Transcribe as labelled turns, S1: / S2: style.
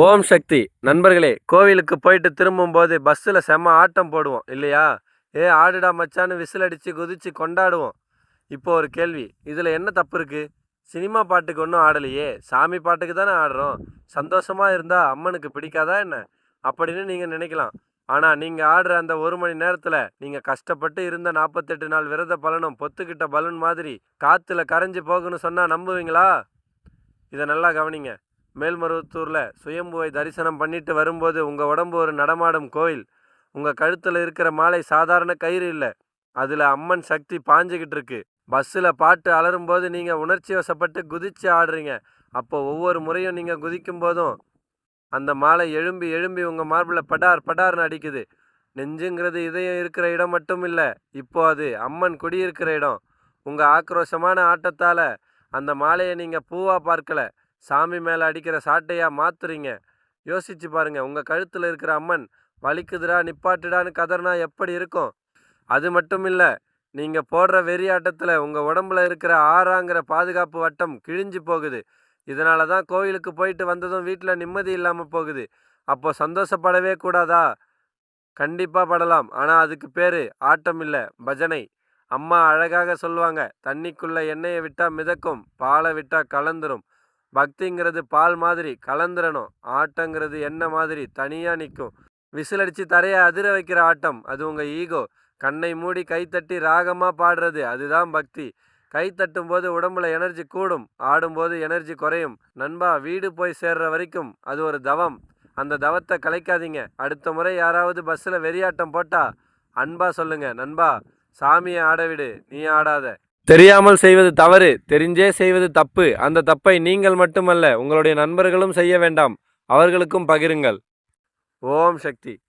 S1: ஓம் சக்தி. நண்பர்களே கோவிலுக்கு போயிட்டு திரும்பும்போது பஸ்ஸில் செம்ம ஆட்டம் போடுவோம் இல்லையா? ஏ ஆடுடா மச்சான்னு விசில் அடித்து குதித்து கொண்டாடுவோம். இப்போ ஒரு கேள்வி இதில் என்ன தப்பு இருக்குது சினிமா பாட்டுக்கு ஒன்றும் ஆடலையே சாமி பாட்டுக்கு தானே ஆடுறோம். சந்தோஷமாக இருந்தால் அம்மனுக்கு பிடிக்காதா என்ன? அப்படின்னு நீங்கள் நினைக்கலாம். ஆனால் நீங்கள் ஆடுற அந்த ஒரு மணி நேரத்தில் நீங்கள் கஷ்டப்பட்டு இருந்த நாற்பத்தெட்டு நாள் விரத பலனும் பொத்துக்கிட்ட பலூன் மாதிரி காற்றுல கரைஞ்சி போகுன்னு சொன்னால் நம்புவீங்களா? இதை நல்லா கவனிங்க. மேல்மருவத்தூரில் சுயம்புவை தரிசனம் பண்ணிட்டு வரும்போது உங்கள் உடம்பு ஒரு நடமாடும் கோயில். உங்கள் கழுத்தில் இருக்கிற மாலை சாதாரண கயிறு இல்லை. அதில் அம்மன் சக்தி பாஞ்சுக்கிட்டு இருக்கு. பஸ்ஸில் பாட்டு அலரும்போது நீங்கள் உணர்ச்சி வசப்பட்டு குதிச்சு ஆடுறீங்க. அப்போ ஒவ்வொரு முறையும் நீங்கள் குதிக்கும் போதும் அந்த மாலை எழும்பி எழும்பி உங்கள் மார்பில் படார் படார்னு அடிக்குது. நெஞ்சுங்கிறது இதயம் இருக்கிற இடம் மட்டும் இல்லை இப்போ அது அம்மன் குடியிருக்கிற இடம். உங்கள் ஆக்ரோஷமான ஆட்டத்தால் அந்த மாலையை நீங்கள் பூவாக பார்க்கல. சாமி மேலே அடிக்கிற சாட்டையாக மாத்துறீங்க. யோசிச்சு பாருங்கள் உங்கள் கழுத்தில் இருக்கிற அம்மன் வலிக்குதுடா நிப்பாட்டுடான்னு கதர்னா எப்படி இருக்கும்? அது மட்டும் இல்லை நீங்கள் போடுற வெறி ஆட்டத்தில் உங்கள் உடம்புல இருக்கிற ஆறாங்கிற பாதுகாப்பு வட்டம் கிழிஞ்சு போகுது. இதனால தான் கோயிலுக்கு போயிட்டு வந்ததும் வீட்டில் நிம்மதி இல்லாமல் போகுது. அப்போ சந்தோஷப்படவே கூடாதா? கண்டிப்பாக படலாம் ஆனால் அதுக்கு பேர் ஆட்டம் இல்லை பஜனை. அம்மா அழகாக சொல்லுவாங்க தண்ணிக்குள்ளே எண்ணெயை விட்டால் மிதக்கும் பாலை விட்டால் கலந்துரும். பக்திங்கிறது பால் மாதிரி கலந்துரணும். ஆட்டங்கிறது என்ன மாதிரி தனியாக நிற்கும் விசிலடித்து தரையை அதிர வைக்கிற ஆட்டம் அது உங்கள் ஈகோ. கண்ணை மூடி கைத்தட்டி ராகமாக பாடுறது அதுதான் பக்தி. கை தட்டும் போது உடம்புல எனர்ஜி கூடும் ஆடும்போது எனர்ஜி குறையும். நண்பா வீடு போய் சேர்ற வரைக்கும் அது ஒரு தவம். அந்த தவத்தை கலைக்காதீங்க. அடுத்த முறை யாராவது பஸ்ஸில் வெறியாட்டம் போட்டா அன்பா சொல்லுங்க நண்பா சாமியை ஆட விடு நீ ஆடாத. தெரியாமல் செய்வது தவறு தெரிஞ்சே செய்வது தப்பு. அந்த தப்பை நீங்கள் மட்டுமல்ல உங்களுடைய நண்பர்களும் செய்ய வேண்டாம். அவர்களுக்கும் பகிருங்கள். ஓம் சக்தி.